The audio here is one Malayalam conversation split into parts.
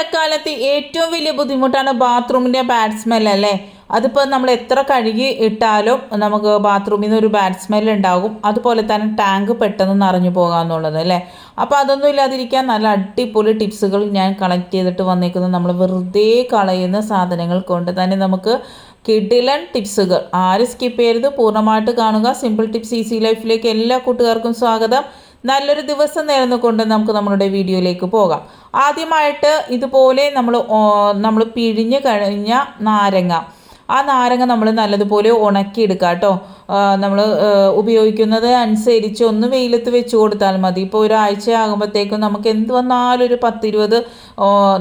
മഴക്കാലത്ത് ഏറ്റവും വലിയ ബുദ്ധിമുട്ടാണ് ബാത്റൂമിന്റെ ബാഡ് സ്മെൽ അല്ലേ? അതിപ്പോൾ നമ്മൾ എത്ര കഴുകി ഇട്ടാലും നമുക്ക് ബാത്റൂമിൽ നിന്ന് ഒരു ബാഡ് സ്മെൽ ഉണ്ടാകും. അതുപോലെ തന്നെ ടാങ്ക് പെട്ടെന്ന് നിറഞ്ഞു പോകാമെന്നുള്ളത് അല്ലേ? അപ്പോൾ അതൊന്നും ഇല്ലാതിരിക്കാൻ നല്ല അടിപൊളി ടിപ്സുകൾ ഞാൻ കളക്ട് ചെയ്തിട്ട് വന്നേക്കുന്നത് നമ്മൾ വെറുതെ കളയുന്ന സാധനങ്ങൾ കൊണ്ട് തന്നെ നമുക്ക് കിഡിലൻ ടിപ്സുകൾ. ആരും സ്കിപ്പ് ചെയ്യരുത്. പൂർണമായിട്ട് കാണുക. സിമ്പിൾ ടിപ്സ് ഈസി ലൈഫിലേക്ക് എല്ലാ കൂട്ടുകാർക്കും സ്വാഗതം. നല്ലൊരു ദിവസം നേർന്നുകൊണ്ട് നമുക്ക് നമ്മളുടെ വീഡിയോയിലേക്ക് പോകാം. ആദ്യമായിട്ട് ഇതുപോലെ നമ്മൾ നമ്മൾ പിഴിഞ്ഞ് കഴിഞ്ഞ നാരങ്ങ. ആ നാരങ്ങ നമ്മൾ നല്ലതുപോലെ ഉണക്കിയെടുക്കുക കേട്ടോ. നമ്മൾ ഉപയോഗിക്കുന്നത് അനുസരിച്ച് ഒന്ന് വെയിലത്ത് വെച്ച് കൊടുത്താൽ മതി. ഇപ്പോൾ ഒരാഴ്ച ആകുമ്പോഴത്തേക്കും നമുക്ക് എന്ത് വന്നാലും ഒരു പത്തിരുപത്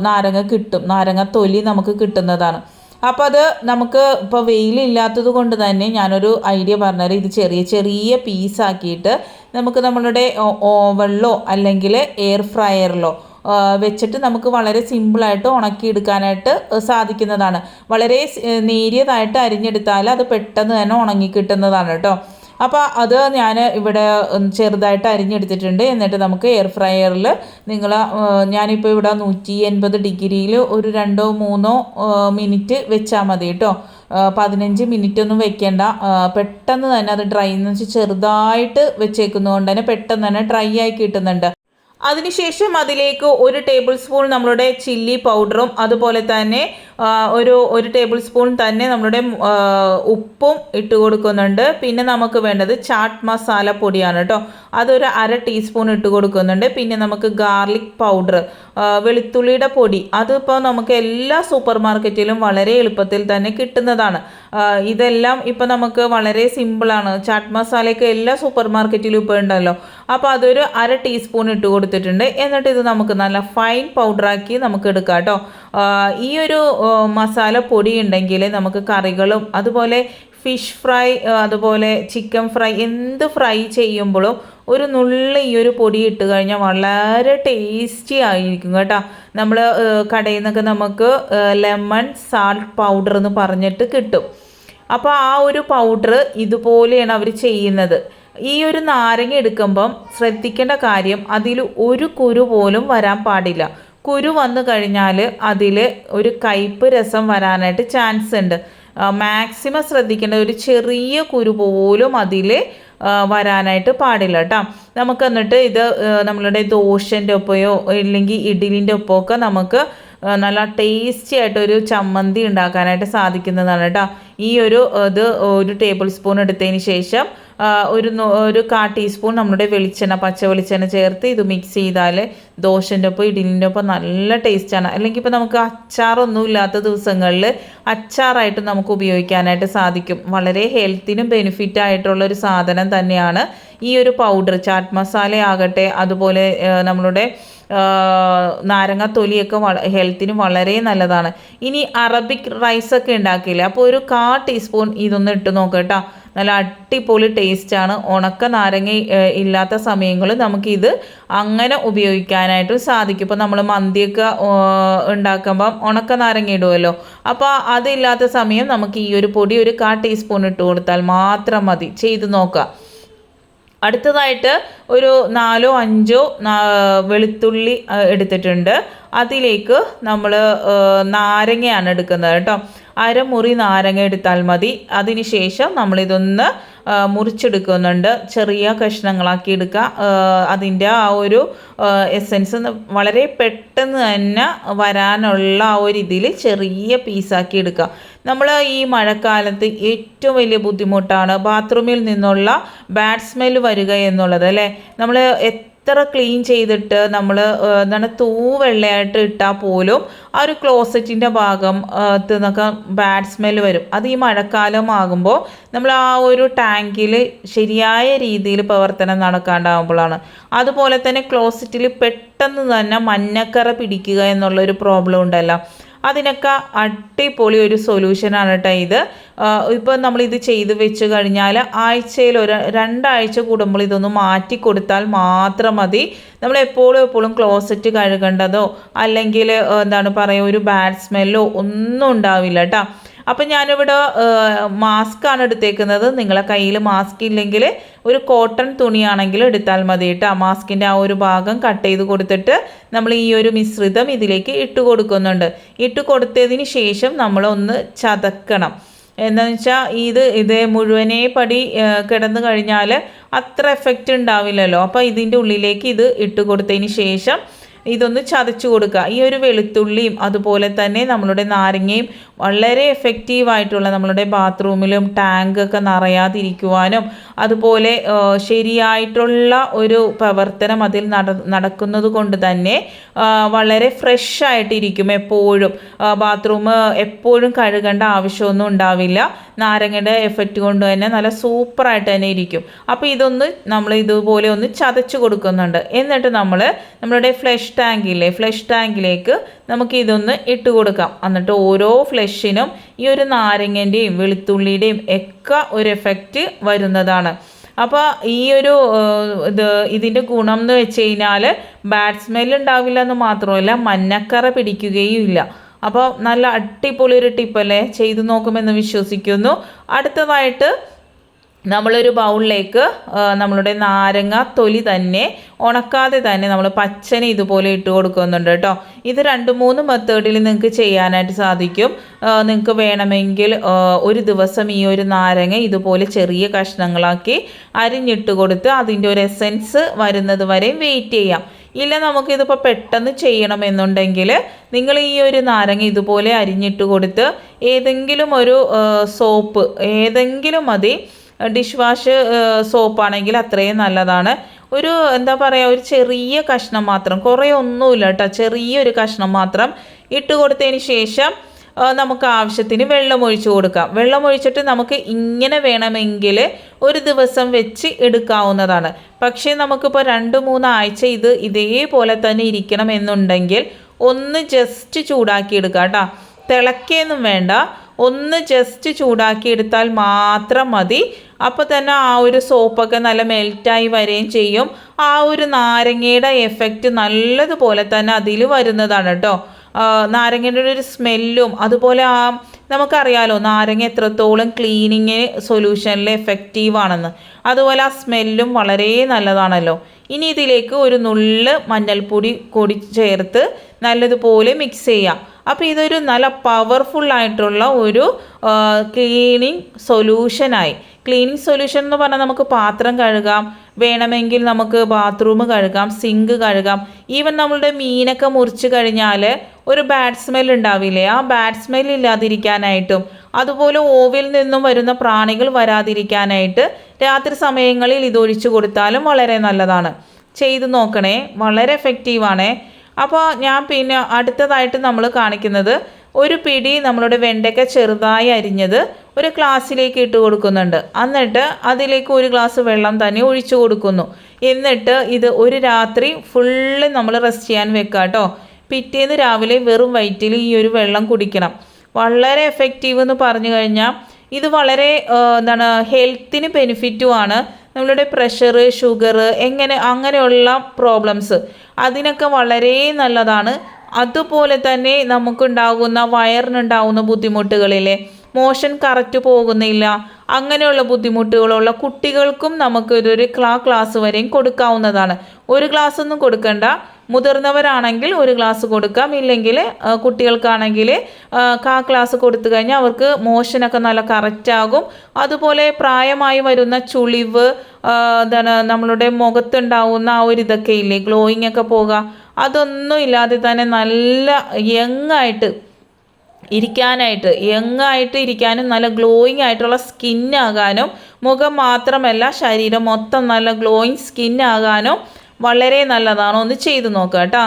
നാരങ്ങ കിട്ടും. നാരങ്ങ തൊലി നമുക്ക് കിട്ടുന്നതാണ്. അപ്പോൾ അത് നമുക്ക് ഇപ്പോൾ വെയിലില്ലാത്തത് കൊണ്ട് തന്നെ ഞാനൊരു ഐഡിയ പറഞ്ഞാൽ ഇത് ചെറിയ ചെറിയ പീസാക്കിയിട്ട് നമുക്ക് നമ്മളുടെ ഓവനിലോ അല്ലെങ്കിൽ എയർ ഫ്രയറിലോ വെച്ചിട്ട് നമുക്ക് വളരെ സിമ്പിളായിട്ട് ഉണക്കിയെടുക്കാനായിട്ട് സാധിക്കുന്നതാണ്. വളരെ നേരിയതായിട്ട് അരിഞ്ഞെടുത്താൽ അത് പെട്ടെന്ന് തന്നെ ഉണങ്ങി കിട്ടുന്നതാണ് കേട്ടോ. അപ്പോൾ അത് ഞാൻ ഇവിടെ ചെറുതായിട്ട് അരിഞ്ഞെടുത്തിട്ടുണ്ട്. എന്നിട്ട് നമുക്ക് എയർ ഫ്രയറിൽ നിങ്ങൾ ഞാനിപ്പോൾ ഇവിടെ നൂറ്റി എൺപത് ഡിഗ്രിയിൽ ഒരു രണ്ടോ മൂന്നോ മിനിറ്റ് വെച്ചാൽ മതി കേട്ടോ. പതിനഞ്ച് മിനിറ്റ് ഒന്നും വെക്കേണ്ട. പെട്ടെന്ന് തന്നെ അത് ഡ്രൈ എന്ന് വെച്ചാൽ ചെറുതായിട്ട് വെച്ചേക്കുന്നതുകൊണ്ട് തന്നെ പെട്ടെന്ന് തന്നെ ഡ്രൈ ആയി കിട്ടുന്നുണ്ട്. അതിനുശേഷം അതിലേക്ക് ഒരു ടേബിൾ സ്പൂൺ നമ്മളുടെ ചില്ലി പൗഡറും അതുപോലെ തന്നെ ഒരു ഒരു ടേബിൾ സ്പൂൺ തന്നെ നമ്മുടെ ഉപ്പും ഇട്ട് കൊടുക്കുന്നുണ്ട്. പിന്നെ നമുക്ക് വേണ്ടത് ചാട്ട് മസാല പൊടിയാണ് കേട്ടോ അതൊരു അര ടീസ്പൂൺ ഇട്ട് കൊടുക്കുന്നുണ്ട്. പിന്നെ നമുക്ക് ഗാർലിക് പൗഡർ വെളുത്തുള്ളിയുടെ പൊടി. അതിപ്പോൾ നമുക്ക് എല്ലാ സൂപ്പർ മാർക്കറ്റിലും വളരെ എളുപ്പത്തിൽ തന്നെ കിട്ടുന്നതാണ്. ഇതെല്ലാം ഇപ്പോൾ നമുക്ക് വളരെ സിമ്പിളാണ് ചാട്ട് മസാലയൊക്കെ എല്ലാ സൂപ്പർ മാർക്കറ്റിലും ഇപ്പോൾ ഉണ്ടല്ലോ. അപ്പോൾ അതൊരു അര ടീസ്പൂൺ ഇട്ട് കൊടുത്തിട്ടുണ്ട്. എന്നിട്ട് ഇത് നമുക്ക് നല്ല ഫൈൻ പൗഡറാക്കി നമുക്ക് എടുക്കാം കേട്ടോ ഈ ഒരു മസാല പൊടി ഉണ്ടെങ്കിൽ നമുക്ക് കറികളും അതുപോലെ ഫിഷ് ഫ്രൈ അതുപോലെ ചിക്കൻ ഫ്രൈ എന്ത് ഫ്രൈ ചെയ്യുമ്പോഴും ഒരു നുള്ള ഈ ഒരു പൊടി ഇട്ട് കഴിഞ്ഞാൽ വളരെ ടേസ്റ്റി ആയിരിക്കും കേട്ടോ. നമ്മൾ കടയിൽ നിന്നൊക്കെ നമുക്ക് ലെമൺ സാൾട്ട് പൗഡർ എന്ന് പറഞ്ഞിട്ട് കിട്ടും. അപ്പോൾ ആ ഒരു പൗഡർ ഇതുപോലെയാണ് അവർ ചെയ്യുന്നത്. ഈ ഒരു നാരങ്ങ എടുക്കുമ്പം ശ്രദ്ധിക്കേണ്ട കാര്യം അതിൽ ഒരു കുരു പോലും വരാൻ പാടില്ല. കുരു വന്നു കഴിഞ്ഞാൽ അതിൽ ഒരു കയ്പ് രസം വരാനായിട്ട് ചാൻസ് ഉണ്ട്. മാക്സിമം ശ്രദ്ധിക്കേണ്ട ഒരു ചെറിയ കുരു പോലും അതിൽ വരാനായിട്ട് പാടില്ല കേട്ടോ നമുക്ക് എന്നിട്ട് ഇത് നമ്മളുടെ ദോശന്റെ ഒപ്പയോ ഇല്ലെങ്കിൽ ഇഡ്ഡലിന്റെ ഒപ്പമൊക്കെ നമുക്ക് നല്ല ടേസ്റ്റി ആയിട്ടൊരു ചമ്മന്തി ഉണ്ടാക്കാനായിട്ട് സാധിക്കുന്നതാണ് കേട്ടോ ഈ ഒരു ഇത് ഒരു ടേബിൾ സ്പൂൺ എടുത്തതിന് ശേഷം ഒരു ഒരു കാ ടീസ്പൂൺ നമ്മുടെ വെളിച്ചെണ്ണ പച്ച വെളിച്ചെണ്ണ ചേർത്ത് ഇത് മിക്സ് ചെയ്താൽ ദോശന്റെ ഒപ്പം ഇഡലിന്റെ ഒപ്പം നല്ല ടേസ്റ്റാണ് അല്ലെങ്കിൽ ഇപ്പോൾ നമുക്ക് അച്ചാറൊന്നും ഇല്ലാത്ത ദിവസങ്ങളിൽ അച്ചാറായിട്ട് നമുക്ക് ഉപയോഗിക്കാനായിട്ട് സാധിക്കും. വളരെ ഹെൽത്തിനും ബെനിഫിറ്റ് ആയിട്ടുള്ള ഒരു സാധനം തന്നെയാണ് ഈ ഒരു പൗഡർ ചാറ്റ് മസാല ആകട്ടെ അതുപോലെ നമ്മളുടെ നാരങ്ങ തൊലിയൊക്കെ ഹെൽത്തിന് വളരെ നല്ലതാണ്. ഇനി അറബിക് റൈസൊക്കെ ഉണ്ടാക്കിയില്ലേ അപ്പോൾ ഒരു കാ ടീസ്പൂൺ ഇതൊന്ന് ഇട്ട് നോക്കട്ടോ നല്ല അടിപൊളി ടേസ്റ്റാണ് ഉണക്ക നാരങ്ങ ഇല്ലാത്ത സമയങ്ങളിൽ നമുക്കിത് അങ്ങനെ ഉപയോഗിക്കാനായിട്ടും സാധിക്കും. ഇപ്പോൾ നമ്മൾ മന്തിയൊക്കെ ഉണ്ടാക്കുമ്പം ഉണക്ക നാരങ്ങ ഇടുമല്ലോ അപ്പോൾ അതില്ലാത്ത സമയം നമുക്ക് ഈ ഒരു പൊടി ഒരു കാ ടീസ്പൂൺ ഇട്ട് കൊടുത്താൽ മാത്രം മതി. ചെയ്ത് നോക്കാം. അടുത്തതായിട്ട് ഒരു നാലോ അഞ്ചോ വെളുത്തുള്ളി എടുത്തിട്ടുണ്ട്. അതിലേക്ക് നമ്മൾ നാരങ്ങയാണ് എടുക്കുന്നത് കേട്ടോ. അരമുറി നാരങ്ങ എടുത്താൽ മതി. അതിനുശേഷം നമ്മളിതൊന്ന് മുറിച്ചെടുക്കുന്നുണ്ട്. ചെറിയ കഷ്ണങ്ങളാക്കി എടുക്കുക. അതിന്റെ ആ ഒരു എസൻസ് വളരെ പെട്ടെന്ന് തന്നെ വരാനുള്ള ആ ഒരു ഇതിൽ ചെറിയ പീസാക്കി എടുക്കുക. നമ്മൾ ഈ മഴക്കാലത്ത് ഏറ്റവും വലിയ ബുദ്ധിമുട്ടാണ് ബാത്റൂമിൽ നിന്നുള്ള ബാഡ് സ്മെൽ വരിക എന്നുള്ളത് അല്ലേ? നമ്മൾ എത്ര ക്ലീൻ ചെയ്തിട്ട് നമ്മൾ എന്താണ് തൂ വെള്ളയായിട്ട് ഇട്ടാൽ പോലും ആ ഒരു ക്ലോസറ്റിന്റെ ഭാഗം നിന്നൊക്കെ ബാഡ് സ്മെൽ വരും. അത് ഈ മഴക്കാലം ആകുമ്പോൾ നമ്മൾ ആ ഒരു ടാങ്കിൽ ശരിയായ രീതിയിൽ പ്രവർത്തനം നടക്കാണ്ടാകുമ്പോഴാണ് അതുപോലെ തന്നെ ക്ലോസറ്റിൽ പെട്ടെന്ന് തന്നെ മഞ്ഞക്കറ പിടിക്കുക എന്നുള്ളൊരു പ്രോബ്ലം ഉണ്ടല്ലോ. അതിനൊക്കെ അടിപൊളി ഒരു സൊല്യൂഷനാണ് കേട്ടോ ഇത്. ഇപ്പോൾ നമ്മളിത് ചെയ്ത് വെച്ച് കഴിഞ്ഞാൽ ആഴ്ചയിൽ ഒരു രണ്ടാഴ്ച കൂടുമ്പോൾ ഇതൊന്ന് മാറ്റി കൊടുത്താൽ മാത്രം മതി. നമ്മൾ എപ്പോഴും എപ്പോഴും ക്ലോസറ്റ് കഴുകേണ്ടതോ അല്ലെങ്കിൽ എന്താണ് പറയുക ഒരു ബാഡ് സ്മെല്ലോ ഒന്നും ഉണ്ടാവില്ല കേട്ടോ അപ്പം ഞാനിവിടെ ആണ് എടുത്തേക്കുന്നത്. നിങ്ങളെ കയ്യിൽ മാസ്ക് ഇല്ലെങ്കിൽ ഒരു കോട്ടൺ തുണിയാണെങ്കിലും എടുത്താൽ മതി കേട്ടോ. മാസ്കിന്റെ ആ ഒരു ഭാഗം കട്ട് ചെയ്ത് കൊടുത്തിട്ട് നമ്മൾ ഈ ഒരു മിശ്രിതം ഇതിലേക്ക് ഇട്ട് കൊടുക്കുന്നുണ്ട്. ഇട്ട് കൊടുത്തതിന് ശേഷം നമ്മൾ ഒന്ന് ചതക്കണം. എന്താണെന്ന് വെച്ചാൽ ഇത് ഇത് മുഴുവനേ പടി കിടന്നു കഴിഞ്ഞാൽ അത്ര എഫക്റ്റ് ഉണ്ടാവില്ലല്ലോ. അപ്പോൾ ഇതിന്റെ ഉള്ളിലേക്ക് ഇത് ഇട്ട് കൊടുത്തതിന് ശേഷം ഇതൊന്ന് ചതച്ചു കൊടുക്കുക. ഈ ഒരു വെളുത്തുള്ളിയും അതുപോലെ തന്നെ നമ്മളുടെ നാരങ്ങയും വളരെ എഫക്റ്റീവായിട്ടുള്ള നമ്മളുടെ ബാത്റൂമിലും ടാങ്കൊക്കെ നിറയാതിരിക്കുവാനും അതുപോലെ ശരിയായിട്ടുള്ള ഒരു പ്രവർത്തനം അതിൽ നട നടക്കുന്നത് കൊണ്ട് തന്നെ വളരെ ഫ്രഷ് ആയിട്ടിരിക്കും എപ്പോഴും. ബാത്റൂം എപ്പോഴും കഴുകേണ്ട ആവശ്യമൊന്നും ഉണ്ടാവില്ല. നാരങ്ങയുടെ എഫക്റ്റ് കൊണ്ട് തന്നെ നല്ല സൂപ്പറായിട്ട് തന്നെ ഇരിക്കും. അപ്പോൾ ഇതൊന്ന് നമ്മൾ ഇതുപോലെ ഒന്ന് ചതച്ച് കൊടുക്കുന്നുണ്ട്. എന്നിട്ട് നമ്മൾ നമ്മളുടെ ഫ്ലഷ് ടാങ്കില്ലേ ഫ്ലഷ് ടാങ്കിലേക്ക് നമുക്ക് ഇതൊന്ന് ഇട്ട് കൊടുക്കാം. എന്നിട്ട് ഓരോ ഫ്ലഷിനും ഈ ഒരു നാരങ്ങന്റെയും വെളുത്തുള്ളിയുടെയും ഒക്കെ ഒരു എഫക്റ്റ് വരുന്നതാണ്. അപ്പോൾ ഈ ഒരു ഇത് ഇതിന്റെ ഗുണം എന്ന് വെച്ച് കഴിഞ്ഞാൽ ബാഡ് സ്മെൽ ഉണ്ടാവില്ല എന്ന് മാത്രമല്ല മഞ്ഞക്കറ പിടിക്കുകയും ഇല്ല. അപ്പോൾ നല്ല അടിപൊളി ഒരു ടിപ്പല്ലേ ചെയ്തു നോക്കുമെന്ന് വിശ്വസിക്കുന്നു. അടുത്തതായിട്ട് നമ്മളൊരു ബൗളിലേക്ക് നമ്മളുടെ നാരങ്ങ തൊലി തന്നെ ഉണക്കാതെ തന്നെ നമ്മൾ പച്ചനെ ഇതുപോലെ ഇട്ട് കൊടുക്കുന്നുണ്ട് കേട്ടോ. ഇത് രണ്ട് മൂന്ന് മെത്തേഡിൽ നിങ്ങൾക്ക് ചെയ്യാനായിട്ട് സാധിക്കും. നിങ്ങൾക്ക് വേണമെങ്കിൽ ഒരു ദിവസം ഈ ഒരു നാരങ്ങ ഇതുപോലെ ചെറിയ കഷ്ണങ്ങളാക്കി അരിഞ്ഞിട്ട് കൊടുത്ത് അതിന്റെ ഒരു എസെൻസ് വരുന്നത് വരെയും വെയിറ്റ് ചെയ്യാം. ഇല്ല നമുക്കിതിപ്പോൾ പെട്ടെന്ന് ചെയ്യണമെന്നുണ്ടെങ്കിൽ നിങ്ങൾ ഈ ഒരു നാരങ്ങ ഇതുപോലെ അരിഞ്ഞിട്ട് കൊടുത്ത് ഏതെങ്കിലും ഒരു സോപ്പ് ഏതെങ്കിലും മതി. ഡിഷ് വാഷ് സോപ്പാണെങ്കിൽ അത്രയും നല്ലതാണ്. ഒരു എന്താ പറയുക ഒരു ചെറിയ കഷ്ണം മാത്രം കുറേ ഒന്നുമില്ല കേട്ടോ ചെറിയൊരു കഷ്ണം മാത്രം ഇട്ട് കൊടുത്തതിന് ശേഷം നമുക്ക് ആവശ്യത്തിന് വെള്ളം ഒഴിച്ച് കൊടുക്കാം. വെള്ളം ഒഴിച്ചിട്ട് നമുക്ക് ഇങ്ങനെ വേണമെങ്കിൽ ഒരു ദിവസം വെച്ച് എടുക്കാവുന്നതാണ്. പക്ഷേ നമുക്കിപ്പോൾ രണ്ട് മൂന്ന് ആഴ്ച ഇത് ഇതേപോലെ തന്നെ ഇരിക്കണം എന്നുണ്ടെങ്കിൽ ഒന്ന് ജസ്റ്റ് ചൂടാക്കി എടുക്കാം കേട്ടോ. തിളക്കിയൊന്നും വേണ്ട ഒന്ന് ജസ്റ്റ് ചൂടാക്കി എടുത്താൽ മാത്രം മതി. അപ്പോൾ തന്നെ ആ ഒരു സോപ്പൊക്കെ നല്ല മെൽറ്റായി വരികയും ചെയ്യും. ആ ഒരു നാരങ്ങയുടെ എഫക്റ്റ് നല്ലതുപോലെ തന്നെ അതിൽ വരുന്നതാണ് കേട്ടോ നാരങ്ങയുടെ ഒരു സ്മെല്ലും അതുപോലെ ആ നമുക്കറിയാലോ നാരങ്ങ എത്രത്തോളം ക്ലീനിങ് സൊല്യൂഷനിൽ എഫക്റ്റീവാണെന്ന് അതുപോലെ ആ സ്മെല്ലും വളരെ നല്ലതാണല്ലോ. ഇനി ഇതിലേക്ക് ഒരു നുള്ള് മഞ്ഞൾപ്പൊടി കൂടി ചേർത്ത് നല്ലതുപോലെ മിക്സ് ചെയ്യാം. അപ്പോൾ ഇതൊരു നല്ല പവർഫുൾ ആയിട്ടുള്ള ഒരു ക്ലീനിങ് സൊല്യൂഷനായി ക്ലീനിങ് സൊല്യൂഷൻ എന്ന് പറഞ്ഞാൽ നമുക്ക് പാത്രം കഴുകാം വേണമെങ്കിൽ നമുക്ക് ബാത്റൂം കഴുകാം സിങ്ക് കഴുകാം. ഈവൻ നമ്മളുടെ മീനൊക്കെ മുറിച്ച് കഴിഞ്ഞാൽ ഒരു ബാഡ് സ്മെൽ ഉണ്ടാവില്ലേ? ആ ബാഡ് സ്മെൽ ഇല്ലാതിരിക്കാനായിട്ടും അതുപോലെ ഓവിൽ നിന്നും വരുന്ന പ്രാണികൾ വരാതിരിക്കാനായിട്ട് രാത്രി സമയങ്ങളിൽ ഇത് ഒഴിച്ചു കൊടുത്താലും വളരെ നല്ലതാണ്. ചെയ്തു നോക്കണേ വളരെ എഫക്റ്റീവാണേ അപ്പോൾ ഞാൻ പിന്നെ അടുത്തതായിട്ട് നമ്മൾ കാണിക്കുന്നത് ഒരു പിടി നമ്മളുടെ വെണ്ടയ്ക്ക ചെറുതായി അരിഞ്ഞത് ഒരു ഗ്ലാസ്സിലേക്ക് ഇട്ട് കൊടുക്കുന്നുണ്ട്. എന്നിട്ട് അതിലേക്ക് ഒരു ഗ്ലാസ് വെള്ളം തന്നെ ഒഴിച്ചു കൊടുക്കുന്നു. എന്നിട്ട് ഇത് ഒരു രാത്രി ഫുള്ള് നമ്മൾ റെസ്റ്റ് ചെയ്യാൻ വെക്കുക കേട്ടോ പിറ്റേന്ന് രാവിലെ വെറും വയറ്റിൽ ഈ ഒരു വെള്ളം കുടിക്കണം. വളരെ എഫക്റ്റീവ് എന്ന് പറഞ്ഞു കഴിഞ്ഞാൽ ഇത് വളരെ എന്താണ് ഹെൽത്തിന് ബെനിഫിറ്റുമാണ് നമ്മളുടെ പ്രഷർ ഷുഗർ എങ്ങനെ അങ്ങനെയുള്ള പ്രോബ്ലംസ് അതിനൊക്കെ വളരെ നല്ലതാണ്. അതുപോലെ തന്നെ നമുക്കുണ്ടാകുന്ന വയറിനുണ്ടാകുന്ന ബുദ്ധിമുട്ടുകളിലെ മോഷൻ കറക്റ്റ് പോകുന്നില്ല. അങ്ങനെയുള്ള ബുദ്ധിമുട്ടുകളുള്ള കുട്ടികൾക്കും നമുക്ക് ഒരു ക്ലാ ക്ലാസ് വരെയും കൊടുക്കാവുന്നതാണ്. ഒരു ക്ലാസ് ഒന്നും കൊടുക്കണ്ട. മുതിർന്നവരാണെങ്കിൽ ഒരു ഗ്ലാസ് കൊടുക്കാം. ഇല്ലെങ്കിൽ കുട്ടികൾക്കാണെങ്കിൽ കാ ക്ലാസ് കൊടുത്തു കഴിഞ്ഞാൽ അവർക്ക് മോഷനൊക്കെ നല്ല കറക്റ്റാകും അതുപോലെ പ്രായമായി വരുന്ന ചുളിവ് എന്താണ് നമ്മളുടെ മുഖത്തുണ്ടാവുന്ന ആ ഒരു ഇതൊക്കെ ഇല്ലേ ഗ്ലോയിങ് ഒക്കെ പോകുക അതൊന്നും ഇല്ലാതെ തന്നെ നല്ല യങ്ങായിട്ട് ഇരിക്കാനായിട്ട് യങ്ങായിട്ട് ഇരിക്കാനും നല്ല ഗ്ലോയിങ് ആയിട്ടുള്ള സ്കിന്നാകാനും മുഖം മാത്രമല്ല ശരീരം മൊത്തം നല്ല ഗ്ലോയിങ് സ്കിന്നാകാനും വളരെ നല്ലതാണ്. ഒന്ന് ചെയ്ത് നോക്കുക കേട്ടോ.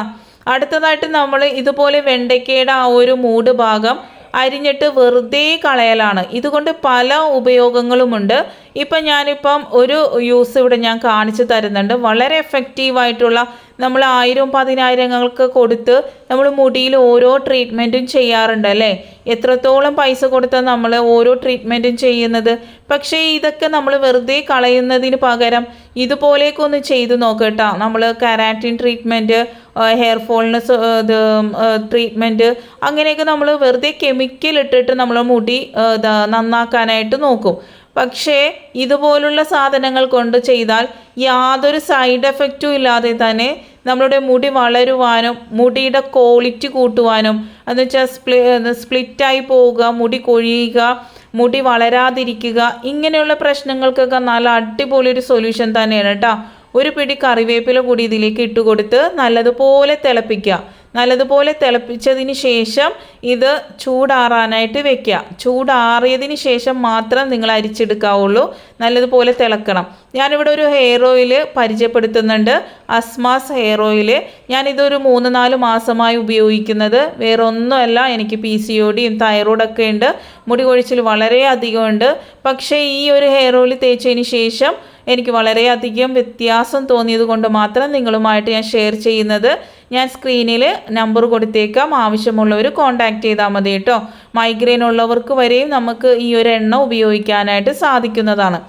അടുത്തതായിട്ട് നമ്മൾ ഇതുപോലെ വെണ്ടയ്ക്കയുടെ ആ ഒരു മൂട് ഭാഗം അരിഞ്ഞിട്ട് വെറുതെ കളയലാണ്. ഇതുകൊണ്ട് പല ഉപയോഗങ്ങളുമുണ്ട്. ഇപ്പം ഞാനിപ്പം ഒരു യൂസ് ഇവിടെ ഞാൻ കാണിച്ചു തരുന്നുണ്ട്. വളരെ എഫക്റ്റീവായിട്ടുള്ള നമ്മൾ ആയിരം പതിനായിരങ്ങൾക്ക് കൊടുത്ത് നമ്മൾ മുടിയിൽ ഓരോ ട്രീറ്റ്മെന്റും ചെയ്യാറുണ്ട് അല്ലേ? എത്രത്തോളം പൈസ കൊടുത്താൽ നമ്മൾ ഓരോ ട്രീറ്റ്മെന്റും ചെയ്യുന്നത്? പക്ഷേ ഇതൊക്കെ നമ്മൾ വെറുതെ കളയുന്നതിന് പകരം ഇതുപോലെയൊക്കെ ഒന്ന് ചെയ്തു നോക്കട്ടോ. നമ്മൾ കരാറ്റിൻ ട്രീറ്റ്മെന്റ് ഹെയർ ഫോളിന് ഇത് ട്രീറ്റ്മെന്റ് അങ്ങനെയൊക്കെ നമ്മൾ വെറുതെ കെമിക്കൽ ഇട്ടിട്ട് നമ്മൾ മുടി നന്നാക്കാനായിട്ട് നോക്കും. പക്ഷേ ഇതുപോലുള്ള സാധനങ്ങൾ കൊണ്ട് ചെയ്താൽ യാതൊരു സൈഡ് എഫക്റ്റും ഇല്ലാതെ തന്നെ നമ്മളുടെ മുടി വളരുവാനും മുടിയുടെ ക്വാളിറ്റി കൂട്ടുവാനും എന്നുവെച്ചാൽ സ്പ്ലി സ്പ്ലിറ്റായി പോവുക മുടി കൊഴിയുക മുടി വളരാതിരിക്കുക ഇങ്ങനെയുള്ള പ്രശ്നങ്ങൾക്കൊക്കെ നല്ല അടിപൊളി ഒരു സൊല്യൂഷൻ തന്നെയാണ് കേട്ടോ ഒരു പിടി കറിവേപ്പില കൂടി ഇതിലേക്ക് ഇട്ട് കൊടുത്ത് നല്ലതുപോലെ തിളപ്പിക്കുക. നല്ലതുപോലെ തിളപ്പിച്ചതിന് ശേഷം ഇത് ചൂടാറാനായിട്ട് വെക്കുക. ചൂടാറിയതിന് ശേഷം മാത്രം നിങ്ങൾ അരിച്ചെടുക്കാവുള്ളൂ. നല്ലതുപോലെ തിളക്കണം. ഞാനിവിടെ ഒരു ഹെയർ ഓയിൽ പരിചയപ്പെടുത്തുന്നുണ്ട്. അസ്മാസ് ഹെയർ ഓയിൽ ഞാനിതൊരു മൂന്ന് നാല് മാസമായി ഉപയോഗിക്കുന്നത്. വേറെ ഒന്നുമല്ല എനിക്ക് പി സി ഒ ഡിയും തൈറോയിഡൊക്കെ ഉണ്ട്. മുടി കൊഴിച്ചിൽ വളരെ അധികമുണ്ട്. പക്ഷേ ഈ ഒരു ഹെയർ ഓയിൽ തേച്ചതിന് ശേഷം എനിക്ക് വളരെയധികം വ്യത്യാസം തോന്നിയത് കൊണ്ട് മാത്രം നിങ്ങളുമായിട്ട് ഞാൻ ഷെയർ ചെയ്യുന്നത്. ഞാൻ സ്ക്രീനിൽ നമ്പർ കൊടുത്തേക്കാം. ആവശ്യമുള്ളവർ കോൺടാക്റ്റ് ചെയ്താൽ മതി കേട്ടോ. മൈഗ്രെയിൻ ഉള്ളവർക്ക് വരെയും നമുക്ക് ഈ ഒരു എണ്ണ ഉപയോഗിക്കാനായിട്ട് സാധിക്കുന്നതാണ്.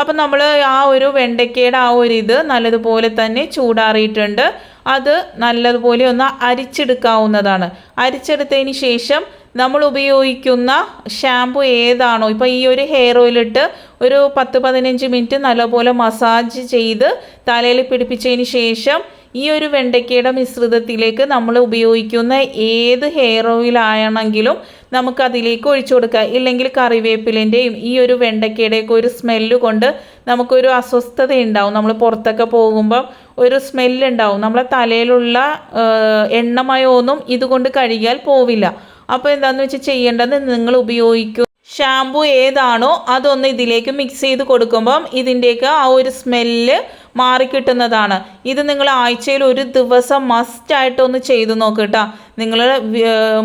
അപ്പം നമ്മൾ ആ ഒരു വെണ്ടയ്ക്കയുടെ ആ ഒരു ഇത് നല്ലതുപോലെ തന്നെ ചൂടാറിയിട്ടുണ്ട്. അത് നല്ലതുപോലെ ഒന്ന് അരിച്ചെടുക്കാവുന്നതാണ്. അരിച്ചെടുത്തതിന് ശേഷം നമ്മൾ ഉപയോഗിക്കുന്ന ഷാമ്പു ഏതാണോ ഇപ്പോൾ ഈ ഒരു ഹെയർ ഓയിലിട്ട് ഒരു പത്ത് പതിനഞ്ച് മിനിറ്റ് നല്ലപോലെ മസാജ് ചെയ്ത് തലയിൽ പിടിപ്പിച്ചതിന് ശേഷം ഈ ഒരു വെണ്ടയ്ക്കയുടെ മിശ്രിതത്തിലേക്ക് നമ്മൾ ഉപയോഗിക്കുന്ന ഏത് ഹെയർ ഓയിലാണെങ്കിലും നമുക്ക് അതിലേക്ക് ഒഴിച്ചു കൊടുക്കുക ഇല്ലെങ്കിൽ കറിവേപ്പിലിന്റെയും ഈ ഒരു വെണ്ടയ്ക്കയുടെയൊക്കെ ഒരു സ്മെല്ല് കൊണ്ട് നമുക്കൊരു അസ്വസ്ഥത ഉണ്ടാവും. നമ്മൾ പുറത്തൊക്കെ പോകുമ്പം ഒരു സ്മെല്ല് ഉണ്ടാവും. നമ്മളെ തലയിലുള്ള എണ്ണമയമൊന്നും ഇതുകൊണ്ട് കഴുകിയാൽ പോവില്ല. അപ്പോൾ എന്താണെന്ന് വെച്ചാൽ ചെയ്യേണ്ടത് നിങ്ങൾ ഉപയോഗിക്കും. ഷാമ്പു ഏതാണോ അതൊന്ന് ഇതിലേക്ക് മിക്സ് ചെയ്ത് കൊടുക്കുമ്പം ഇതിന്റെയൊക്കെ ആ ഒരു സ്മെല്ല് മാറിക്കിട്ടുന്നതാണ്. ഇത് നിങ്ങൾ ആഴ്ചയിൽ ഒരു ദിവസം മസ്റ്റ് മസ്റ്റായിട്ടൊന്ന് ചെയ്തു നോക്കട്ടോ നിങ്ങൾ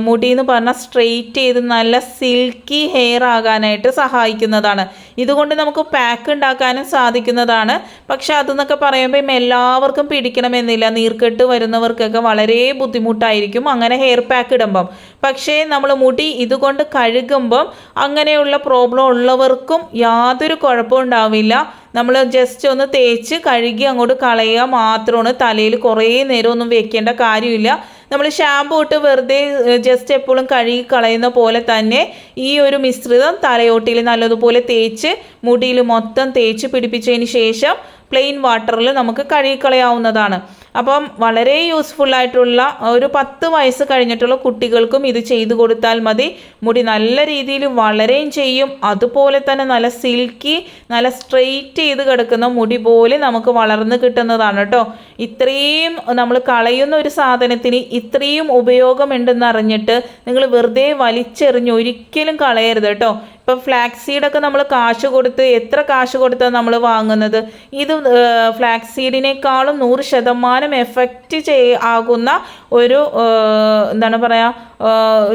മുടി എന്ന് പറഞ്ഞാൽ സ്ട്രെയിറ്റ് ചെയ്ത് നല്ല സിൽക്കി ഹെയർ ആകാനായിട്ട് സഹായിക്കുന്നതാണ്. ഇതുകൊണ്ട് നമുക്ക് പാക്ക് ഉണ്ടാക്കാനും സാധിക്കുന്നതാണ്. പക്ഷെ അതെന്നൊക്കെ പറയുമ്പോൾ എല്ലാവർക്കും പിടിക്കണമെന്നില്ല. നീർക്കെട്ട് വരുന്നവർക്കൊക്കെ വളരെ ബുദ്ധിമുട്ടായിരിക്കും. അങ്ങനെ ഹെയർ പാക്ക് ഇടുമ്പം. പക്ഷേ നമ്മൾ മുടി ഇതുകൊണ്ട് കഴുകുമ്പം അങ്ങനെയുള്ള പ്രോബ്ലം ഉള്ളവർക്കും യാതൊരു കുഴപ്പവും ഉണ്ടാവില്ല. നമ്മൾ ജസ്റ്റ് ഒന്ന് തേച്ച് കഴുകി അങ്ങോട്ട് കളയുക മാത്രമാണ്. തലയിൽ കുറേ നേരം ഒന്നും വെക്കേണ്ട കാര്യമില്ല. നമ്മൾ ഷാമ്പു ഇട്ട് വെറുതെ ജസ്റ്റ് എപ്പോഴും കഴുകി കളയുന്ന പോലെ തന്നെ ഈ ഒരു മിശ്രിതം തലയോട്ടിയിൽ നല്ലതുപോലെ തേച്ച് മുടിയിൽ മൊത്തം തേച്ച് പിടിപ്പിച്ചതിന് ശേഷം പ്ലെയിൻ വാട്ടറിൽ നമുക്ക് കഴുകിക്കളയാവുന്നതാണ്. അപ്പം വളരെ യൂസ്ഫുള്ളായിട്ടുള്ള ഒരു പത്ത് വയസ്സ് കഴിഞ്ഞിട്ടുള്ള കുട്ടികൾക്കും ഇത് ചെയ്തു കൊടുത്താൽ മതി. മുടി നല്ല രീതിയിൽ വളരെയും ചെയ്യും. അതുപോലെ തന്നെ നല്ല സിൽക്കി നല്ല സ്ട്രെയിറ്റ് ചെയ്ത് കിടക്കുന്ന മുടി പോലെ നമുക്ക് വളർന്ന് കിട്ടുന്നതാണ് കേട്ടോ. ഇത്രയും നമ്മൾ കളയുന്ന ഒരു സാധനത്തിന് ഇത്രയും ഉപയോഗമുണ്ടെന്ന് അറിഞ്ഞിട്ട് നിങ്ങൾ വെറുതെ വലിച്ചെറിഞ്ഞ് ഒരിക്കലും കളയരുത് കേട്ടോ. ഇപ്പം ഫ്ലാക്സ് സീഡൊക്കെ നമ്മൾ കാശ് കൊടുത്ത് എത്ര കാശ് കൊടുത്താണ് നമ്മൾ വാങ്ങുന്നത്? ഇത് ഫ്ലാക്സ് സീഡിനേക്കാളും നൂറ് ശതമാനം എഫക്റ്റ് ചെയ് ആകുന്ന ഒരു എന്താണ് പറയുക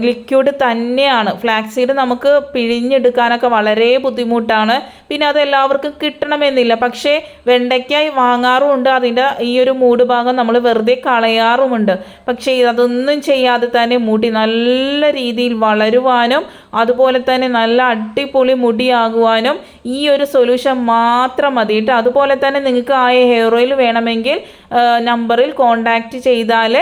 ലിക്വിഡ് തന്നെയാണ്. ഫ്ലാക്സ് സീഡ് നമുക്ക് പിഴിഞ്ഞെടുക്കാനൊക്കെ വളരെ ബുദ്ധിമുട്ടാണ്. പിന്നെ അത് എല്ലാവർക്കും കിട്ടണമെന്നില്ല. പക്ഷേ വെണ്ടയ്ക്കായി വാങ്ങാറുമുണ്ട്. അതിന്റെ ഈ ഒരു മൂട് ഭാഗം നമ്മൾ വെറുതെ കളയാറുമുണ്ട്. പക്ഷേ അതൊന്നും ചെയ്യാതെ തന്നെ മുടി നല്ല രീതിയിൽ വളരുവാനും അതുപോലെ തന്നെ നല്ല അടിപൊളി മുടിയാകുവാനും ഈ ഒരു സൊല്യൂഷൻ മാത്രം മതി കേട്ടോ. അതുപോലെ തന്നെ നിങ്ങൾക്ക് ആയ ഹെയർ ഓയിൽ വേണമെങ്കിൽ നമ്പറിൽ കോണ്ടാക്റ്റ് ചെയ്താൽ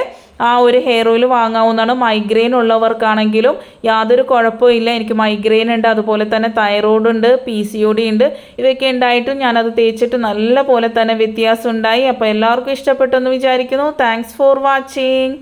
ആ ഒരു ഹെയർ ഓയിൽ വാങ്ങാവുന്നതാണ്. മൈഗ്രെയിൻ ഉള്ളവർക്കാണെങ്കിലും യാതൊരു കുഴപ്പമില്ല എനിക്ക് മൈഗ്രെയിൻ ഉണ്ട്. അതുപോലെ തന്നെ തൈറോയ്ഡ് ഉണ്ട് പി സി ഒ ഡി ഉണ്ട്. ഇതൊക്കെ ഉണ്ടായിട്ടും ഞാനത് തേച്ചിട്ട് നല്ല പോലെ തന്നെ വ്യത്യാസം ഉണ്ടായി അപ്പോൾ എല്ലാവർക്കും ഇഷ്ടപ്പെട്ടെന്ന് വിചാരിക്കുന്നു. Thanks for watching